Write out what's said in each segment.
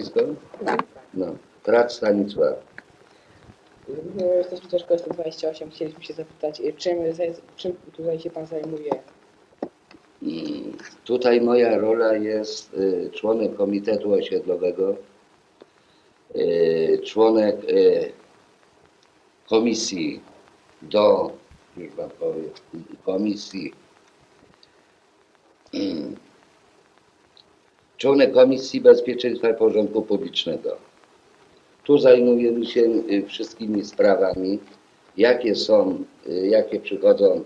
nazwisko? No, Tracz Stanisław. My jesteśmy też Koło 128. Chcieliśmy się zapytać, y, czym, czym tutaj się Pan zajmuje? Mm, Tutaj moja rola jest y, członek Komitetu Osiedlowego, y, członek y, komisji do, już wam powiem, komisji, członek Komisji Bezpieczeństwa i Porządku Publicznego. Tu zajmujemy się y, wszystkimi sprawami, jakie są, y, jakie przychodzą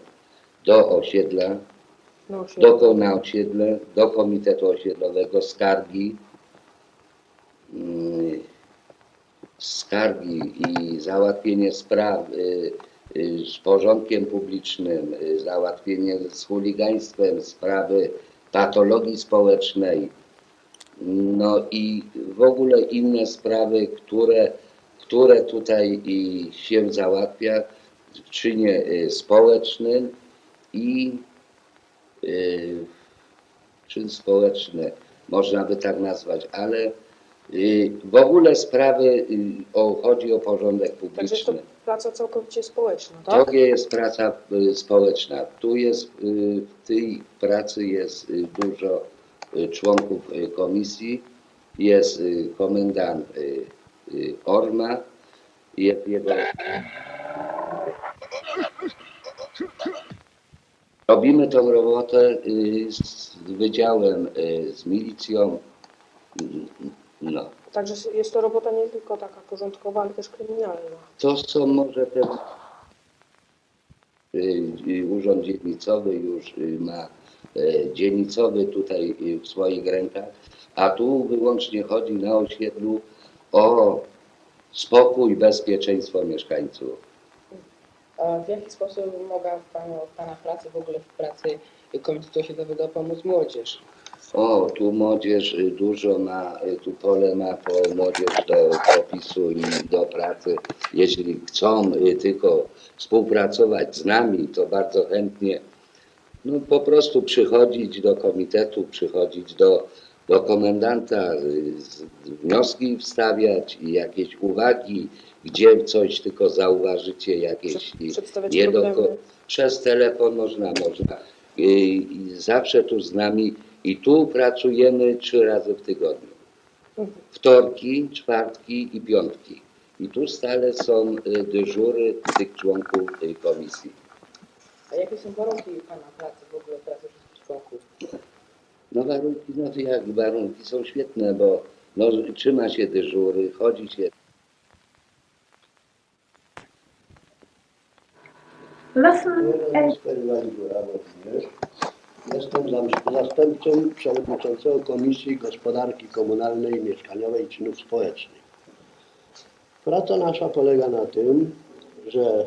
do osiedla, do na osiedle, do Komitetu Osiedlowego, skargi, mm, skargi i załatwienie spraw y, y, z porządkiem publicznym, y, załatwienie z chuligaństwem, sprawy patologii społecznej, no i w ogóle inne sprawy, które, które tutaj i się załatwia w czynie y, społecznym i y, czyn społeczny, można by tak nazwać, ale y, w ogóle sprawy, y, o, chodzi o porządek Także jest to publiczny. praca całkowicie społeczna, tak? To jest praca y, społeczna. Tu jest, y, w tej pracy jest dużo członków y, komisji. Jest y, komendant y, y, Orma, jest jego... Robimy tą robotę y, z wydziałem, y, z milicją. y, No. Także jest to robota nie tylko taka porządkowa, ale też kryminalna. To są może te y, y, urząd dzielnicowy już y, ma y, dzielnicowy tutaj y, w swoich rękach, a tu wyłącznie chodzi na osiedlu o spokój, bezpieczeństwo mieszkańców. A w jaki sposób mogła Panu w Pana pracy, w ogóle w pracy Komitetu Osiedlowego pomóc młodzież? O, tu młodzież y, dużo ma, y, tu pole ma po młodzież do opisu i do pracy. Jeśli chcą y, tylko współpracować z nami, to bardzo chętnie no, po prostu przychodzić do komitetu, przychodzić do, do komendanta, y, wnioski wstawiać i jakieś uwagi, gdzie coś tylko zauważycie, jakieś nie do, przez telefon można, można. I, i zawsze tu z nami i tu pracujemy trzy razy w tygodniu. Mhm. Wtorki, czwartki i piątki. I tu stale są y, dyżury tych członków y, komisji. A jakie są warunki Pana pracy, w ogóle pracy wszystkich członków? No warunki, no to jak warunki są świetne, bo no, trzyma się dyżury, chodzi się również. Jestem zastępcą przewodniczącego Komisji Gospodarki Komunalnej, Mieszkaniowej i Czynów Społecznych. Praca nasza polega na tym, że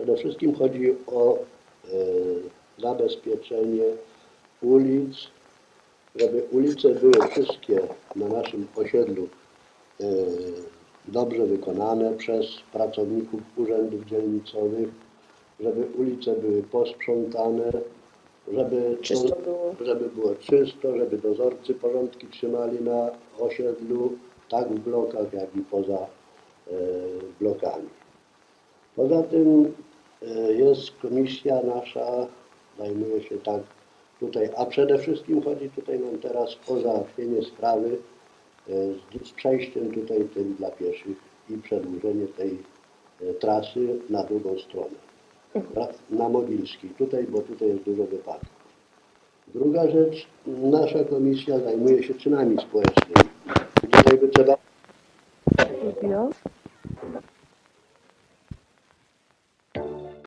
przede wszystkim chodzi o e, zabezpieczenie ulic, żeby ulice były wszystkie na naszym osiedlu e, dobrze wykonane przez pracowników urzędów dzielnicowych, żeby ulice były posprzątane, żeby, Czysto było. żeby było czysto, żeby dozorcy porządki trzymali na osiedlu, tak w blokach, jak i poza e, blokami. Poza tym jest komisja nasza, zajmuje się tak tutaj, a przede wszystkim chodzi tutaj nam teraz o załatwienie sprawy e, z, z przejściem tutaj tym dla pieszych i przedłużenie tej e, trasy na drugą stronę. Na Mogilskiej, tutaj, bo tutaj jest dużo wypadków. Druga rzecz, nasza komisja zajmuje się czynami społecznymi. Tutaj by trzeba.